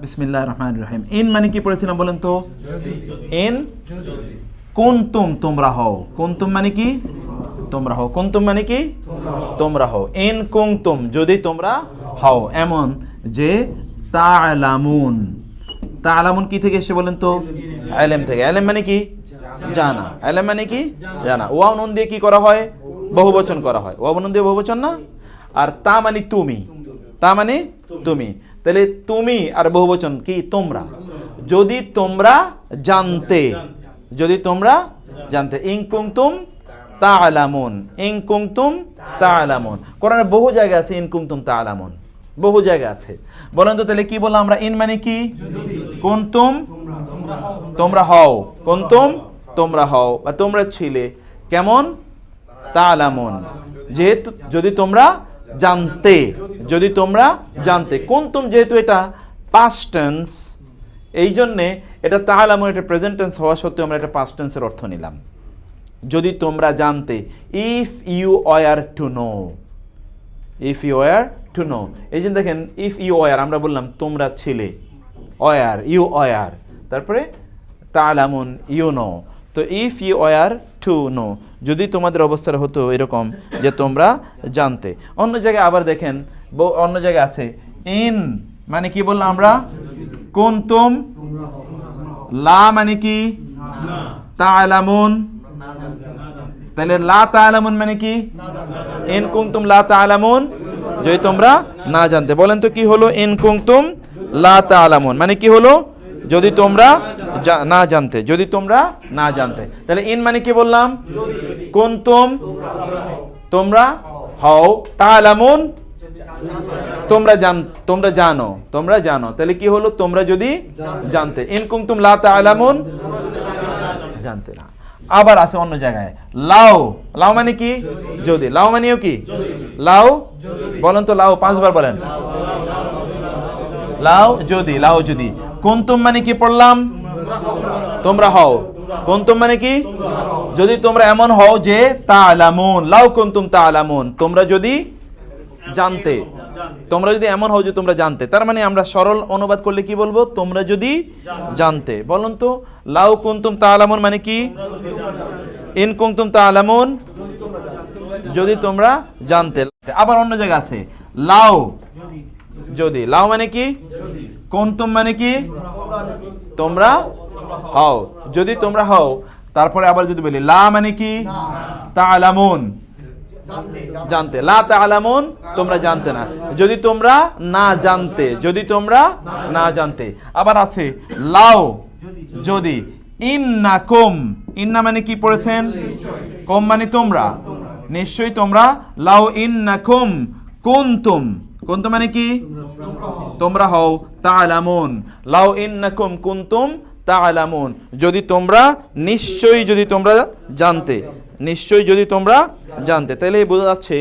বিসমিল্লাহ রহমান রহিম। ইন মানে কি পড়েছিলাম বলেন তো? ইন কুন্তুম তোমরা হও। কুন্তুম মানে কি? তোমরা হও। কুন্তুম মানে কি? তোমরা হও। ইন কুন্তুম, যদি তোমরা হও। এমন যে তালামুন তালামুন কি থেকে এসে বলেন তো? আলেম থেকে। আলেম মানে কি? জানা। আলেম মানে কি? জানা। ওয়াও নুন দিয়ে কি করা হয়? বহুবচন করা হয়। ওয়াও নুন দিয়ে বহুবচন না? আর তা মানে তুমি। তা মানে তুমি। তাহলে তুমি আর বহুবচন কি? তোমরা। যদি তোমরা জানতে, যদি তোমরা জানতে। ইং কুংতুম তালামুন ইং কুংতুম তালামুন কোরআনে বহু জায়গা আছে ইন কুংতুম তালামুন বহু জায়গা আছে। বলেন তো তাহলে কি বললাম আমরা? ইন মানে কি? কুন্তুম তোমরা হও। কুন্তুম তোমরা হও। বা তোমরা ছিলে। কেমন? তালামুন যেহেতু যদি তোমরা জানতে, যদি তোমরা জানতে। কুন্তুম যেহেতু এটা পাস্ট টেন্স এই জন্যে এটা তালামুন এটা প্রেজেন্ট টেন্স হওয়া সত্ত্বেও আমরা এটা পাস্ট টেন্সের অর্থ নিলাম। যদি তোমরা জানতে if you were to know if you were to know এই জন্য দেখেন ইফ ইউ ওয়ার আমরা বললাম তোমরা ছিলে ওয়ার ইউ ওয়ার তারপরে তালামুন ইউ নো তো if you were to know যদি তোমাদের অবস্থাটা হতো এরকম যে তোমরা জানতে। অন্য জায়গায় আবার দেখেন অন্য জায়গায় আছে ইন মানে কি বললাম আমরা? কুন্তুম? লা মানে কি? তালামুন তাহলে লা তালামুন মানে কি? ইন কুনতুম লা তালামুন যদি তোমরা না জানতে। বলেন তো কি হলো? ইন কুনতুম লা তালামুন মানে কি হলো? যদি তোমরা না জানতে, যদি তোমরা না জানতে। তাহলে ইন মানে কি বললাম? কুনতুম তোমরা হও, তালামুন তোমরা জান, তোমরা জানো তোমরা জানো। তাহলে কি হলো? তোমরা যদি জানতে। ইন কুনতুম লা তালামুন জানতে না। আবার আছে অন্য জায়গায়। লাও লাও মানে কি? যদি। লাও মানেও কি? লাও, বলেন তো লাও, পাঁচবার বলেন। লাও যদি লাও যদি। কুন্তুম মানে কি পড়লাম? তোমরা হও। কুন্তুম মানে কি? যদি তোমরা এমন হও যে তা আলামুন লাও কুন্তুম তা আলামুন তোমরা যদি জানতে, তোমরা যদি এমন হও যে তোমরা জানতে, তার মানে আমরা সরল অনুবাদ করলে কি বলব? তোমরা যদি জানতে। বলুন তো, লাউ কুন্তুম তা আলামুন মানে কি? ইন কুন্তুম তালামুন যদি তোমরা জানতে। আবার অন্য জায়গা আছে। লাউ যদি। লাও মানে কি? কুন্তুম মানে কি? তোমরা হও। যদি তোমরা হও, তারপরে আবার যদি বলি, লা মানে কি? তালামুন জানতে। লা তালামুন তোমরা জানতে না। যদি তোমরা না জানতে, যদি তোমরা না জানতে। আবার আছে লাও যদি ইন্না কুম ইন্না মানে কি পড়েছেন? কম মানে তোমরা। নিশ্চয়ই তোমরা লাও ইন্না কুম কুনতুম। কুনতুম মানে কি? তোমরা হও তালামুন লাও ইন্নাকুম তা আলামুন যদি তোমরা, নিশ্চয়ই যদি তোমরা জানতে, নিশ্চয়ই যদি তোমরা জানতে। তাহলে বোঝা যাচ্ছে,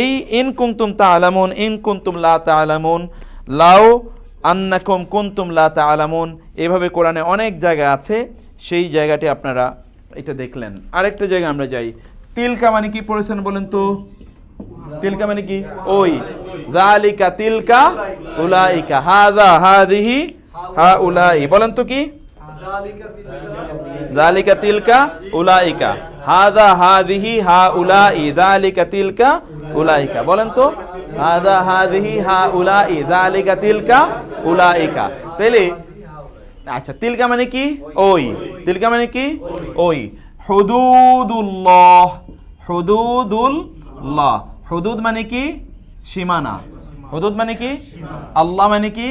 এই ইন কুন্তুম তালামুন ইন কুন্তুম লা তালামুন লাও আন্নাকুম কুন্তুম লা তা আলামুন এভাবে কোরআনে অনেক জায়গা আছে, সেই জায়গাটি আপনারা এটা দেখলেন। আরেকটা জায়গায় আমরা যাই। তিলকা মানে কি পড়েছেন বলেন তো? তিলকা মানে কি? ওই। জালিকা তিলকা উলাইকা। হাযা হাযিহি হাউলাই। বলেন তো কি? জালিকা তিলকা উলাইকা। হাযা হাযিহি হাউলাই। জালিকা তিলকা উলাইকা। বলেন তো? হাযা হাযিহি হাউলাই। জালিকা তিলকা উলাইকা। তাহলে আচ্ছা তিলকা মানে কি? ওই। তিলকা মানে কি? ওই। হুদুদুল্লাহ। হুদুদুল্লাহ হুদুদ মানে কি? সীমানা। হুদুদ মানে কি? আল্লাহ মানে কি?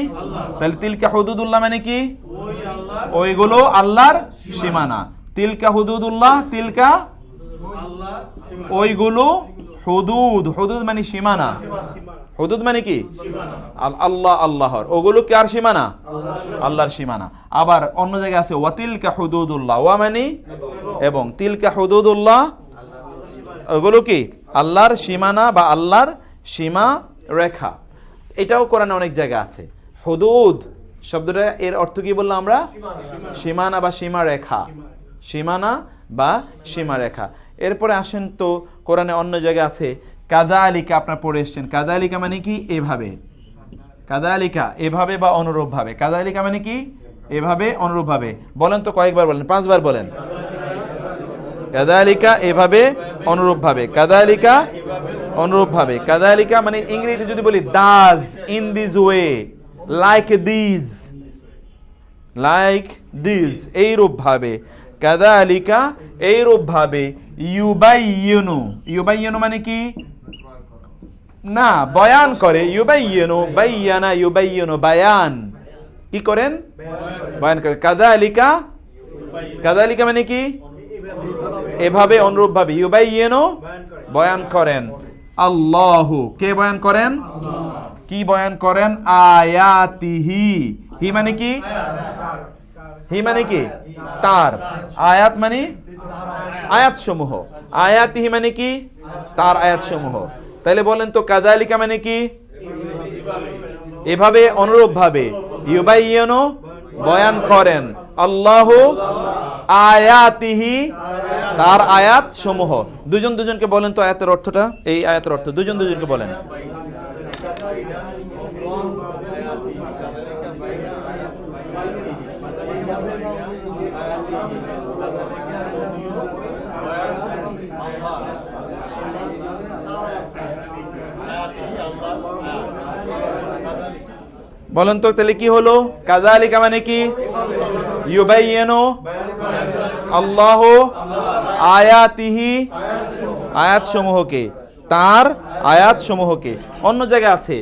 তাহলে তিলকা হুদুদুল্লাহ মানে কি? ওইগুলো আল্লাহর সীমানা। তিলকা হুদুদুল্লাহ, তিলকা ওইগুলো হুদুদ। হুদুদ মানে সীমানা। হুদুদ মানে কি? আল্লাহ, আল্লাহর। ওগুলো কার সীমানা? আল্লাহর সীমানা। আবার অন্য জায়গায় আছে ওয়াতিলকা হুদুদুল্লাহ। ওয়া মানে? এবং তিলকা হুদুদুল্লাহ, ওগুলো কি? আল্লাহর সীমানা বা আল্লাহর সীমা রেখা। এটাও কোরআনে অনেক জায়গা আছে। হুদুদ শব্দটা এর অর্থ কি বললাম আমরা? সীমানা বা সীমা রেখা। সীমানা বা সীমা রেখা। এরপরে আসেন তো কোরআনে অন্য জায়গা আছে কাদা আলিকা আপনার পড়ে এসছেন। কাদা আলিকা মানে কি? এভাবে। কাদা আলিকা এভাবে বা অনুরূপভাবে। কাদা আলিকা মানে কি? এভাবে, অনুরূপভাবে। বলেন তো কয়েকবার বলেন, পাঁচবার বলেন। কাদালিকা এভাবে অনুরূপভাবে, কাদালিকা অনুরূপভাবে, কাদালিকা মানে ইংরেজি যদি বলি, thus in this way like this like this এইরূপ ভাবে কাদালিকা এইরূপ ভাবে ইউবাইয়নু ইউবাইয়নু মানে কি? না, বয়ান করে, ইউবাইয়নু, বাইয়ানা, ইউবাইয়নু, বায়ান। কি করেন? বয়ান করে, কাদালিকা কাদালিকা মানে কি? এভাবে অনুরূপ ভাবে ইউবাইয়নু বয়ান করেন। আল্লাহু, কে বয়ান করেন? কি বয়ান করেন? আয়াতিহি। হি মানে কি? হি মানে কি? তার। আয়াত মানে আয়াত সমূহ আয়াতিহি মানে কি? তার আয়াত সমূহ তাহলে বলেন তো কাদালিকা মানে কি? এভাবে অনুরূপ ভাবে ইউবাইয়নু বয়ান করেন। আল্লাহ আয়াতিহি তার আয়াত সমূহ দুজন দুজনকে বলেন তো আয়াতের অর্থটা? এই আয়াতের অর্থ। দুজন দুজনকে বলেন। বলেন তো তাহলে কি হলো? কাজালিকা মানে কি? ইউবাইয়ানু আল্লাহ আয়াতিহি আয়াত সমূহকে তার আয়াত অন্য জায়গায় আছে।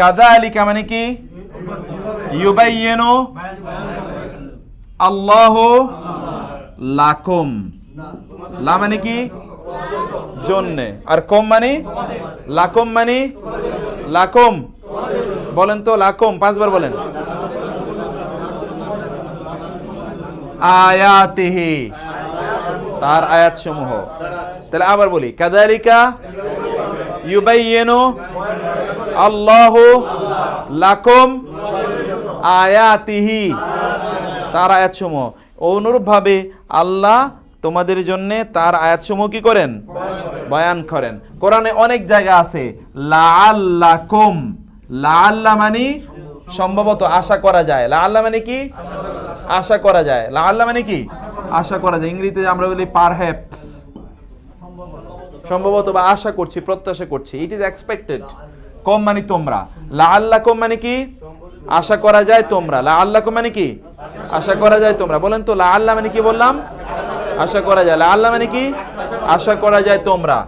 কাজালিকা মানে কি? ইউবাইয়ানু আল্লাহ লাকুম লা মানে কি? জন্যে। আর কম মানে? লাকুম মানে? লাকুম বলেন তো লাকুম পাঁচবার বলেন। আয়াতিহি। তার আয়াত সমূহ তাহলে আবার বলি কাদালিকা ইউবাইয়িনু আল্লাহু লাকুম আয়াতিহি। তার আয়াত সমূহ অনুরূপভাবে আল্লাহ তোমাদের জন্য তার আয়াত সমূহ কি করেন? বয়ান করেন। কোরআনে অনেক জায়গা আছে, লাআল্লাকুম। লাআল্লা মানে সম্ভবত আশা করা যায়। লাআল্লা মানে কি? আশা করা যায়। লা আল্লাহ মানে কি? আশা করা যায়। ইংরেজিতে আমরা বলি পারহ্যাপস সম্ভবত বা আশা করছি, প্রত্যাশা করছি। ইট ইজ এক্সপেক্টেড কম মানে তোমরা। লাআল্লাকুম মানে কি? আশা করা যায় তোমরা। লাআল্লাকুম মানে কি? আশা করা যায় তোমরা। বলেন তো লা আল্লাহ মানে কি বললাম? আশা করা যায়। লা আল্লাহ মানে কি? আশা করা যায় তোমরা।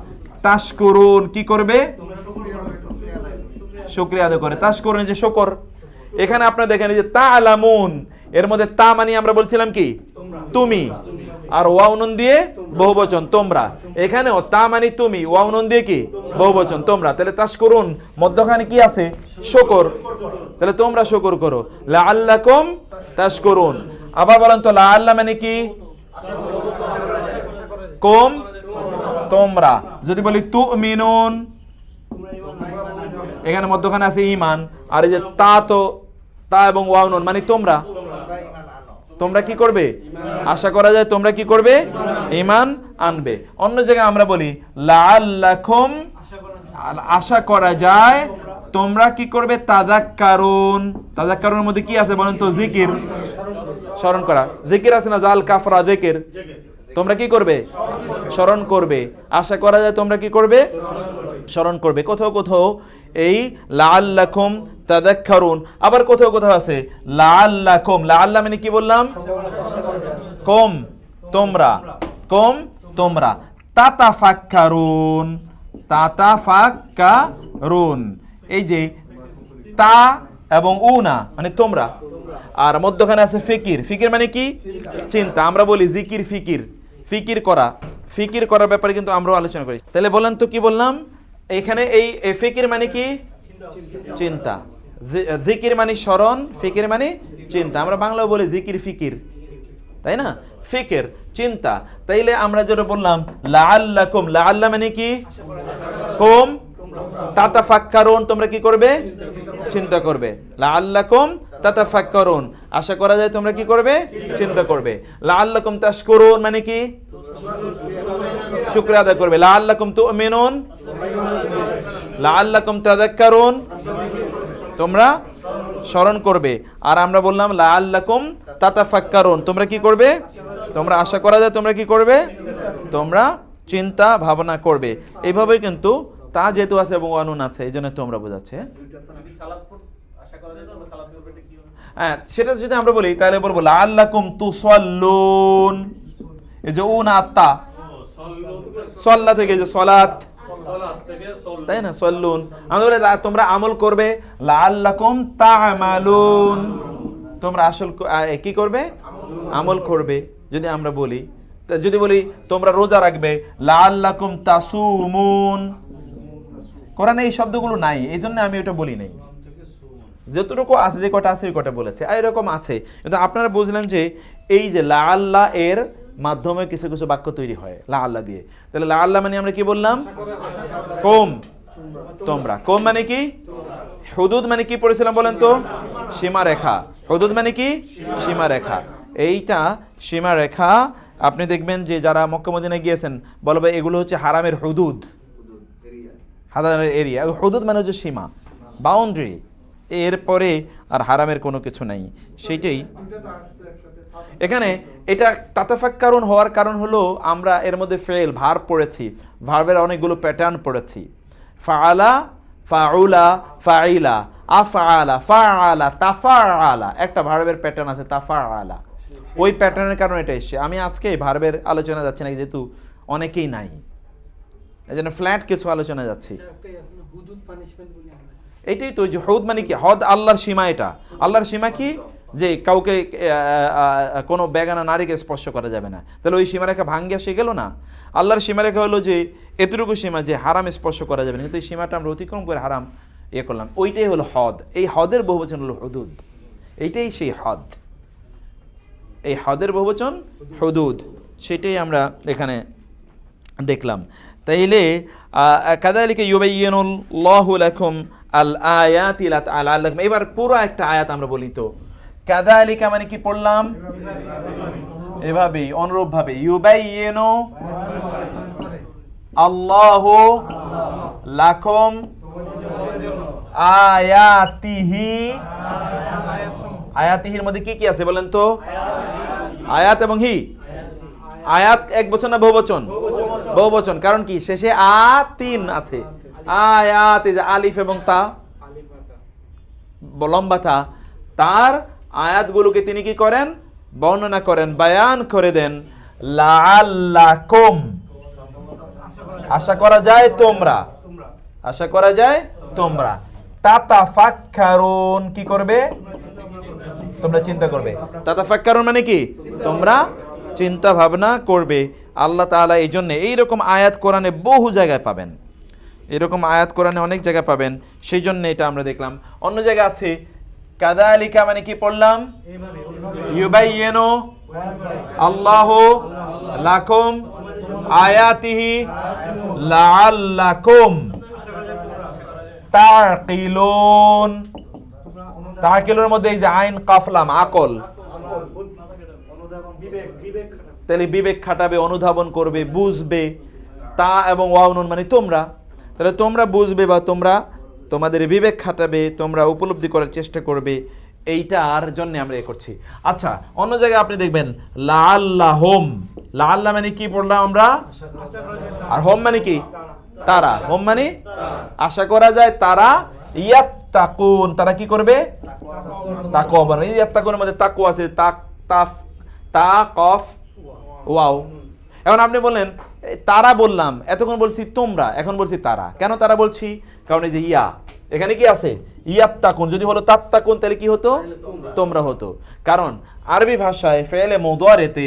তাশকুরুন কি করবে? শুক্রিয়া আদায় করে। তাস করুন যে শকর। এখানে আপনারা দেখেন যে তা আলামুন এর মধ্যে তা মানে আমরা বলছিলাম কি? তুমি। আর ওয়াউনুন দিয়ে বহুবচন, তোমরা। এখানেও তা মানে তুমি। ওয়াউনুন দিয়ে কি? বহুবচন, তোমরা। তাহলে তাস করুন মধ্যখানে কি আছে? শকর। তাহলে তোমরা শকর করো। লা আল্লাকুম তাস করুন আবার বলেন তো লা আল্লাহ মানে কি? কম, তোমরা। যদি বলি তু মিনুন এখানে মধ্যখানে আছে ইমান। আর এই যে তা তো, তা এবং ওয়াউনুন মানে তোমরা। তোমরা কি করবে? আশা করা যায় তোমরা কি করবে? ইমান আনবে। অন্য জায়গায় আমরা বলি, লাআল্লাকুম, আশা করা যায় তোমরা কি করবে? তাজাক্কারুন তাজাক্কারুনের মধ্যে কি আছে বলেন তো? জিকির। স্মরণ করা। জিকির আছে না? জাল কাফরা, জিকির। তোমরা কি করবে? স্মরণ করবে। আশা করা যায় তোমরা কি করবে? স্মরণ করবে। কোথাও কোথাও এই লাআল্লাকুম তাদাক্কারুন। আবার কোথাও কোথাও আছে লাআল্লাকুম। লাআল্লা মানে কি বললাম? কম, তোমরা। কম, তোমরা। তাতাফাক্কারুন। তাতাফাক্কারুন। এই যে তা এবং উনা মানে তোমরা। আর মধ্যখানে আছে ফিকির। ফিকির মানে কি? চিন্তা। আমরা বলি জিকির, ফিকির। ফিকির করা। ফিকির করার ব্যাপারে কিন্তু আমরাও আলোচনা করি। তাহলে বলেন তো কি বললাম? এখানে এই ফিকির মানে কি? চিন্তা। জিকির মানে স্মরণ, ফিকির মানে চিন্তা। আমরা বাংলাও বলি জিকির ফিকির। তাই না? ফিকির, চিন্তা। তাইলে আমরা যেটা বললাম, লাআল্লাকুম। লাআল্লা মানে কি? কুম। তাতাফাক্কারুন। তোমরা কি করবে? চিন্তা করবে। লাআল্লাকুম তাতাফাক্কারুন। আশা করা যায় তোমরা কি করবে? চিন্তা করবে। লাআল্লাকুম তাশকুরুন মানে কি? শুকরিয়া আদায় করবে। লাআল্লাকুম তুমিনুন। লাআল্লাকুম তাযাক্কারুন। তোমরা স্মরণ করবে। আর আমরা বললাম লা আল্লাকুম তাতাফাক্কারুন। তোমরা কি করবে? তোমরা আশা করা যায় তোমরা কি করবে? তোমরা চিন্তা ভাবনা করবে। এইভাবে কিন্তু তা যেহেতু আছে এবং অনুন আছে এই জন্য তোমরা বোঝাচ্ছে। হ্যাঁ সেটা যদি আমরা বলি, তাহলে বলব লা আল্লাকুম তুসাল্লুন। এই যে উন আত্মা সল্লা থেকে যে সলাত তাই না? সল্লুন। আমরা বলি তোমরা আমল করবে লাআল্লাকুম তা'মালুন তোমরা আসল ক- করবে? আমল করবে যদি আমরা বলি। তা যদি বলি তোমরা রোজা রাখবে লাআল্লাকুম তাসুমুন। কোরআনে এই শব্দগুলো নাই এই জন্য আমি ওটা বলি নাই। যতটুকু আছে যে কটা আছে ওই কটা বলেছে। এরকম আছে। কিন্তু আপনারা বুঝলেন যে এই যে লা আল্লাহ এর মাধ্যমে কিছু কিছু বাক্য তৈরি হয়, লা আল্লাহ দিয়ে। তাহলে লা আল্লাহ মানে আমরা কি বললাম? কম? তোমরা। কম মানে কি? হুদুদ মানে কি পড়েছিলাম বলেন তো? সীমা রেখা হুদুদ মানে কি? সীমা রেখা এইটা সীমা রেখা আপনি দেখবেন যে যারা মক্কা মদিনায় গিয়েছেন বলবে এগুলো হচ্ছে হারামের হুদুদ। হারামের এরিয়া হুদুদ মানে হচ্ছে সীমা বাউন্ডারি এরপরে আর হারামের কোনো কিছু নাই। সেইটাই এখানে এটা তাতাফাক কারণ হওয়ার কারণ হলো আমরা এর মধ্যে ফেল ভার পড়েছি। ভার্বের অনেকগুলো প্যাটার্ন পড়েছি। ফালা ফাউলা ফাইলা আফআলা ফাআলা তাফাআলা। একটা ভার্বের প্যাটার্ন আছে তাফাআলা। ওই প্যাটার্নের কারণে এটা এসছে। আমি আজকে ভার্বের আলোচনা যাচ্ছি না যেহেতু অনেকেই নাই। এই জন্য ফ্ল্যাট কিছু আলোচনা যাচ্ছি। এটাই তো যে হদ মানে কি? হদ আল্লাহর সীমা এটা। আল্লাহর সীমা কি? যে কাউকে কোনো বেগানা নারীকে স্পর্শ করা যাবে না। তাহলে ওই সীমারেখা ভাঙ্গে সে গেল না? আল্লাহর সীমারেখা হলো যে, এতটুকু সীমা যে হারাম স্পর্শ করা যাবে না। কিন্তু এই সীমাটা আমরা অতিক্রম করে হারাম ইয়ে করলাম। ওইটাই হলো হদ। এই হদের বহুবচন হলো হদুদ। এইটাই সেই হদ। এই হদের বহুবচন হদুদ। সেটাই আমরা এখানে দেখলাম। তাইলে কাদালিকে ইউবাইয়িনুল্লাহু লাকুম আল আয়াতি লাআল্লাকুম এবার পুরো একটা আয়াত আমরা বলি তো। কাদালিকা মানে কি পড়লাম? এভাবেই অনুরূপ ভাবে ইউবাইয়িনু আল্লাহু লাকুম আয়াতিহি। আয়াতিহির মধ্যে কি কি আছে বলেন তো? আয়াত এবং হি। আয়াত এক বচন না বহুবচন? বহুবচন। কারণ কি? শেষে আ তিন আছে। আয়াত আলিফ এবং তা লম্বা তা, তার আয়াতগুলোকে তিনি কি করেন? বর্ণনা করেন, বায়ান করে দেন, লাআল্লাকুম। আশা করা যায় তোমরা। আশা করা যায় তোমরা। তাতাফাক্কারুন কি করবে? তোমরা চিন্তা করবে। তাতাফাক্কারুন মানে কি? তোমরা চিন্তা ভাবনা করবে। আল্লাহ তাআলা এই জন্য এইরকম আয়াত কোরআনে বহু জায়গায় পাবেন। এরকম আয়াত কোরআনে অনেক জায়গায় পাবেন। সেই জন্য এটা আমরা দেখলাম। অন্য জায়গায় আছে কাদালিকা মানে কি পড়লাম ইউবাইয়িনু আল্লাহ লাকুম আয়াতিহি লাআল্লাকুম তাকিলুন তাকিলুর মধ্যে এই যে আইন আকল। তাহলে বিবেক খাটাবে, অনুধাবন করবে, বুঝবে। তা এবং ওয়াউনুন মানে তোমরা। তাহলে তোমরা বুঝবে বা তোমরা তোমাদের বিবেক খাটাবে, তোমরা উপলব্ধি করার চেষ্টা করবে। এইটার জন্য আমরা এ করছি। আচ্ছা অন্য জায়গায় আপনি দেখবেন লাল্লা হোম। লাল্লা মানে কি পড়লাম আমরা? আর হোম মানে কি? তারা। হোম মানে? আশা করা যায় তারা ইয়াত্তাকুন। তারা কি করবে? তাকওয়া ইয়াত্তাকুনের মধ্যে তাকওয়া আছে। তাক, তাফ তা কফ ওয়াও। এখন আপনি বললেন তারা বললাম এতক্ষণ বলছি তোমরা এখন বলছি তারা। কেন তারা বলছি? কারণ এই যে ইয়া এখানে কি আছে? ইয়াত্তাকুন যদি হলো তাত্তাকুন তাহলে কি হতো? তোমরা। হতো। কারণ আরবি ভাষায় ফেলে মোদারেতে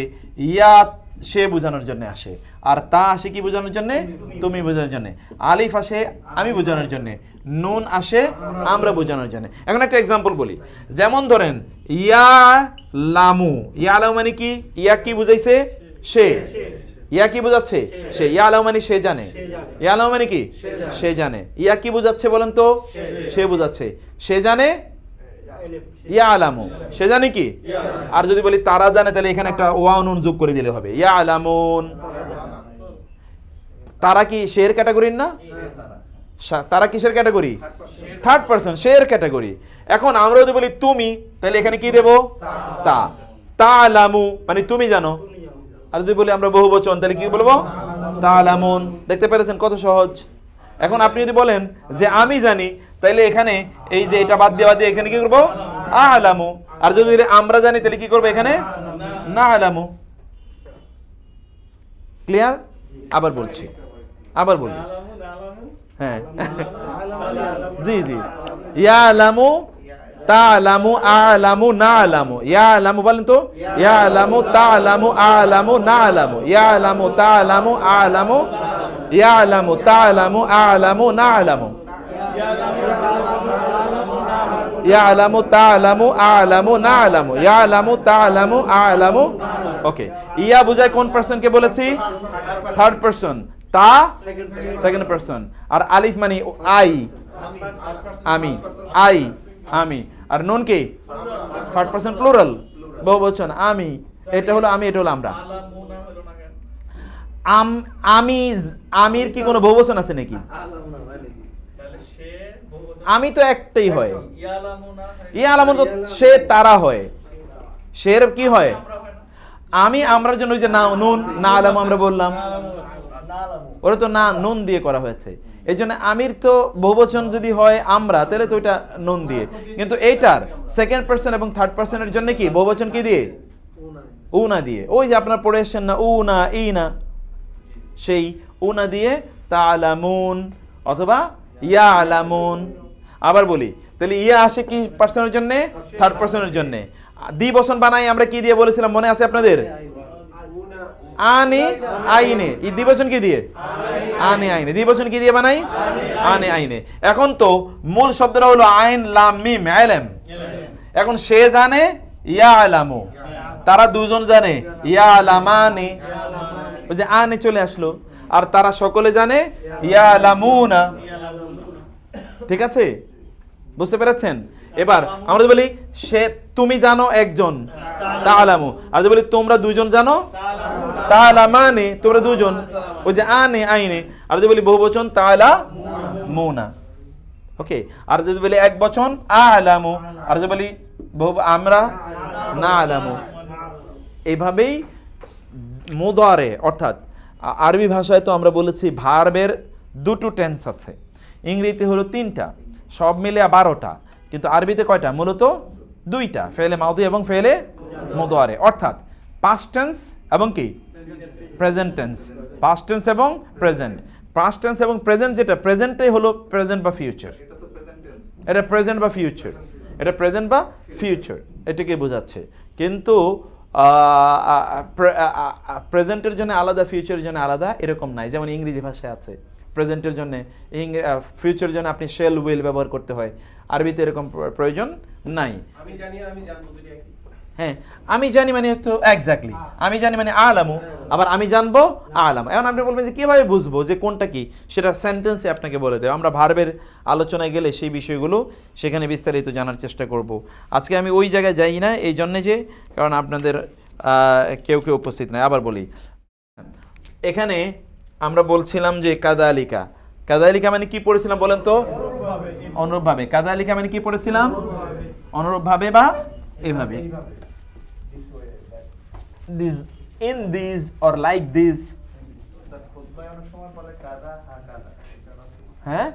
ইয়াত সে বোঝানোর জন্য আসে আর তা আসে কি বোঝানোর জন্য? তুমি বোঝানোর জন্য। আলিফ আসে আমি বোঝানোর জন্য। নুন আসে আমরা বোঝানোর জন্য। এখন একটা এক্সাম্পল বলি। যেমন ধরেন ইয়া লামু ইয়া লামু মানে কি? ইয়া কি বুঝাইছে? সে। ইয়া কি বোঝাচ্ছে? সে ইয়া আলাম মানে সে জানে। ইয়া আলাম মানে কি? সে জানে। ইয়া কি বোঝাচ্ছে বলেন তো? সে বোঝাচ্ছে। সে জানে? ইয়া আলামু সে জানে কি? আর যদি বলি তারা জানে তাহলে এখানে একটা ওয়ানুন যোগ করে দিলে হবে। ইয়া আলামুন তারা কি শের ক্যাটাগরির না? তারা কিসের ক্যাটাগরি? থার্ড পার্সন এর ক্যাটাগরি। এখন আমরা যদি বলি তুমি তাহলে এখানে কি দেব? তা। তা। লামু মানে তুমি জানো। আর যদি বলি আমরা বহু বচন, তাহলে কি বলব? তা লামুন দেখতে পেরেছেন কত সহজ? এখন আপনি যদি বলেন যে আমি জানি, তাহলে এখানে এই যে এটা বাদ দিয়ে বাদ দিয়ে এখানে কি করব? আলামু। আর যদি আমরা জানি, তাহলে কি করব এখানে? না আলামু ক্লিয়ার? আবার বলছি। আবার বলি। হ্যাঁ। জি জি। ইয়ালামু তালামু আলামু নালামু। ইয়ালামু বলেন তো? ইয়ালামু তালামু আলামু নালামু। ইয়ালামু তালামু আলামু, ইয়ালামু তালামু আলামু নালামু। ইয়ালামু তালামু আলামু না নালামু। ইয়ালামু তালামু আলামু। ওকে ইয়া বুঝায় কোন পার্সনকে বলেছি? থার্ড পার্সন তা? সেকেন্ড পার্সন আর আলিফ মানে আই। আমি। আই। আমি। আর নুন কি? থার্ড পার্সন প্লুরাল বহু বচন আমি। এটা হলো আমি, এটা হলো আমরা। আম, আমি, আমির কি কোনো বহুবচন আছে নাকি? আমি তো একটাই হয়। ইয়া আলামত তো সে তারা হয়। শের কি হয়? আমি আমরার জন্য ওই যে না, নুন, না আলাম আমরা বললাম। ওরা তো না, নুন দিয়ে করা হয়েছে। এই জন্য আমির তো বহুবচন যদি হয় আমরা, তাহলে তো ওইটা নুন দিয়ে। কিন্তু এইটার সেকেন্ড পার্সন এবং থার্ড পার্সনের জন্য কি? বহুবচন কি দিয়ে? উ না দিয়ে। ওই যে আপনার পড়ে এসছেন না উ না ই না সেই উনা দিয়ে তালামুন অথবা ইয়া আলামুন আবার বলি, তাহলে ইয়া আসে কি পার্সনের জন্য? থার্ড পার্সনের জন্য। দ্বিবচন বানাই, আমরা কি দিয়ে বলেছিলাম? মনে আছে আপনাদের? আনে, আইনে। এই দ্বিবচন কি দিয়ে? আনে, আইনে। দ্বিবচন কি দিয়ে বানাই? আনে, আইনে। এখন তো মূল শব্দটা হলো আইন, লাম, মিম আইলাম এখন সে জানে ইয়া আলামু তারা দুজন জানে ইয়া আলামানি ওই যে আনে চলে আসলো। আর তারা সকলে জানে ইয়া আলামুনা ঠিক আছে? বুঝতে পেরেছেন? এবার আমরা বলি, সে তুমি জানো একজন তালামু আর যদি বলি, তোমরা দুজন জানো তালামানে তোমরা দুজন ওই যে আনে, আইনে। আর যদি বলি, বহু বহুবচন তালা মুনা ওকে? আর যদি বলি, এক বচন, আলামু। আর যদি বলি, বহু, আমরা না আলামু এইভাবেই মুদারে, অর্থাৎ আরবি ভাষায় তো আমরা বলেছি, ভার্বের দুটো টেন্স আছে। ইংরেজিতে হলো তিনটা, সব মিলে বারোটা। কিন্তু আরবিতে কয়টা? মূলত দুইটা। ফেলে মাউদি এবং ফেলে মুদারে অর্থাৎ পাস্ট টেন্স এবং কি? প্রেজেন্ট টেন্স পাস্ট টেন্স এবং প্রেজেন্ট পাস্ট টেন্স এবং প্রেজেন্ট যেটা প্রেজেন্টই হলো প্রেজেন্ট বা ফিউচার এটা প্রেজেন্ট বা ফিউচার এটা প্রেজেন্ট বা ফিউচার এটাকে বোঝাচ্ছে? কিন্তু প্রেজেন্টের জন্য আলাদা ফিউচারের জন্য আলাদা এরকম নাই। যেমন ইংরেজি ভাষায় আছে প্রেজেন্টের জন্য ফিউচারের জন্য আপনি শেল উইল ব্যবহার করতে হয়। আরবিতে এরকম প্রয়োজন নাই। আমি জানি আমি জানব হ্যাঁ আমি জানি মানে তো এক্স্যাক্টলি আমি জানি মানে আলামু আবার আমি জানব আলাম। এখন আপনি বলবেন যে কীভাবে বুঝব যে কোনটা কি? সেটা সেন্টেন্সে আপনাকে বলে দেবো আমরা ভার্বের আলোচনায় গেলে সেই বিষয়গুলো সেখানে বিস্তারিত জানার চেষ্টা করব। আজকে আমি ওই জায়গায় যাই না এই জন্যে যে কারণ আপনাদের কেউ কেউ উপস্থিত নাই। আবার বলি। এখানে আমরা বলছিলাম যে কাদালিকা। কাদালিকা মানে কি পড়েছিলাম বলেন তো? অনুরূপভাবে। কাদালিকা মানে কি পড়েছিলাম? অনুরূপভাবে বা এভাবে। This in this or like this হ্যাঁ?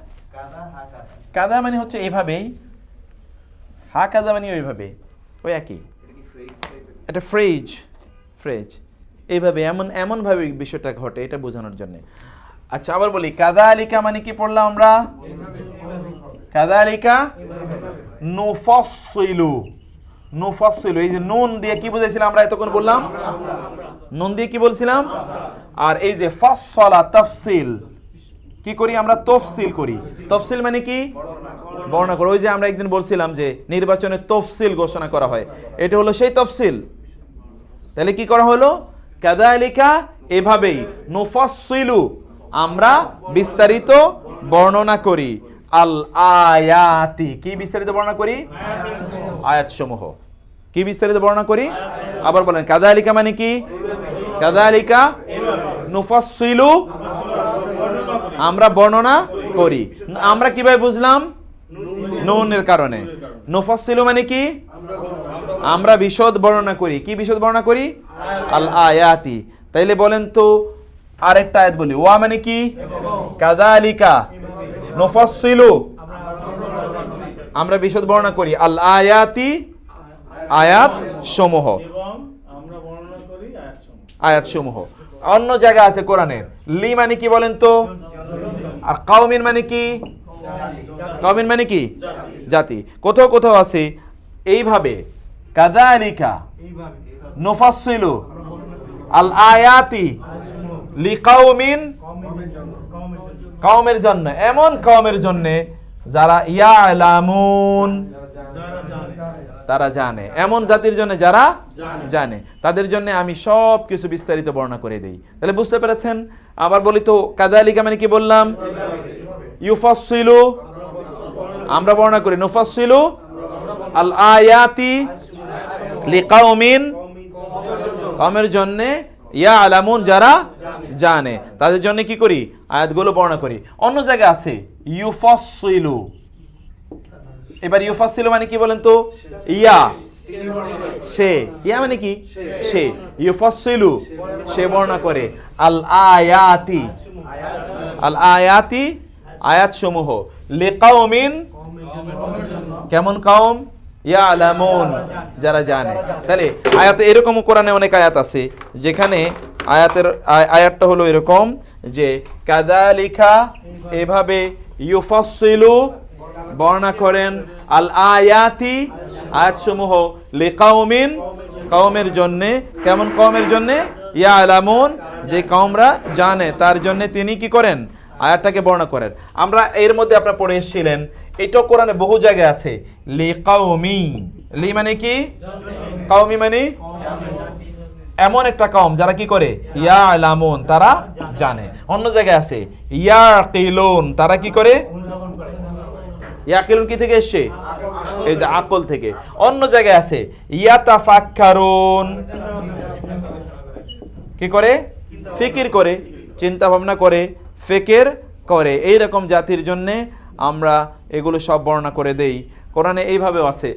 কাদা মানে হচ্ছে এভাবেই। হা কাদা মানে ওইভাবে। ওই একই। এটা ফ্রেজ ফ্রেজ এইভাবে এমন, এমনভাবে বিষয়টা ঘটে এটা বোঝানোর জন্য। আচ্ছা আবার বলি কাদা আলিকা মানে কি পড়লাম আমরা? কাদা আলিকা নুফসিলু নুফসিলু এই যে নুন দিয়ে কি বুঝাইছিলাম আমরা এতক্ষণ বললাম? নুন দিয়ে কি বলছিলাম? আর এই যে ফসলা তফসিল, কি করি আমরা? তফসিল করি। তফসিল মানে কি? বর্ণনা করো। ওই যে আমরা একদিন বলছিলাম যে নির্বাচনে তফসিল ঘোষণা করা হয়। এটা হলো সেই তফসিল। তাহলে কি করা হলো? কাদালিকা এভাবেই, নুফাসসিলু, আমরা বিস্তারিত বর্ণনা করি। আল আয়াতি, কি বিস্তারিত বর্ণনা করি? আয়াত সমূহ কি বিস্তারিত বর্ণনা করি? আবার বলেন, কাদালিকা মানে কি? কাদালিকা নুফাসসিলু, আমরা বর্ণনা করি। আমরা কীভাবে বুঝলাম? নুনের কারণে। নুফাসসিলু মানে কি? আমরা বিশদ বর্ণনা করি। কি বিশদ বর্ণনা করি? আল আয়াতি তাইলে বলেন তো, আরেকটা আয়াত বলি। ওয়া মানে কি? কাযালিকা। নুফাসসিলু। আমরা বিশদ বর্ণনা করি। আল আয়াতি আয়াত সমূহ। আয়াত সমূহ। অন্য জায়গা আছে কোরআনে। লি মানে কি বলেন তো? আর কাউমিন মানে কি? কাউমিন মানে কি? জাতি। কোথাও কোথাও আছে। এইভাবে। কাদা কাদালিকা নুফাসসিলু আল আয়াতি লিকাউমিন কওমের জন্য। এমন কওমের জন্য যারা ইয়ালামুন, তারা জানে। এমন জাতির জন্য যারা জানে। তাদের জন্য আমি সব কিছু বিস্তারিত বর্ণনা করে দেই। তাহলে বুঝতে পেরেছেন? আবার বলি তো কাদালিকা মানে কি বললাম? ইউফাসসিলু, আমরা বর্ণনা করি। নুফাসসিলু আল আয়াতি লিকাউমিন কমের জন্য ইয়া আলামুন যারা জানে। তাদের জন্য কি করি? আয়াতগুলো বর্ণনা করি। অন্য জায়গায় আছে, ইউফাসসিলু। এবার ইউফাসসিলু মানে কি বলেন তো? ইয়া। সে। ইয়া মানে কি? সে। ইউফাসসিলু, সে বর্ণনা করে। আল আয়াতি আল আয়াতি আয়াত সমূহ লিকাউমিন কেমন কাউম যারা জানে। তাহলে আয়াতে এরকম কোরআনে অনেক আয়াত আছে, যেখানে আয়াতের আয়াতটা হলো এরকম যে কাদালিকা এভাবে ইউফাসসিলু, বর্ণনা করেন আল আয়াতি আয়াতসমূহ লিকাউমিন কওমের জন্যে, কেমন কওমের জন্যে? ইয়ালামুন, যে কওমরা জানে, তার জন্য তিনি কি করেন? আয়াতটাকে বর্ণনা করেন। আমরা এর মধ্যে আপনারা পড়ে এসেছিলেন এটাও কোরআনে বহু জায়গায় আছে। লি কাউমি লি মানে কি? কাউমি মানে? এমন একটা কম যারা কি করে? ইয়া আলামুন তারা জানে। অন্য জায়গায় আছে ইয়া কিলুন তারা কি করে? ইয়াকিলুন কি থেকে এসছে? এই যে আকল থেকে। অন্য জায়গায় আছে, ইয়াতাফাক্কারুন। কি করে? ফিকির করে চিন্তা ভাবনা করে, ফিকির করে। এই রকম জাতির জন্য আমরা এগুলো সব বর্ণনা করে দেই। কোরআনে এইভাবেও আছে।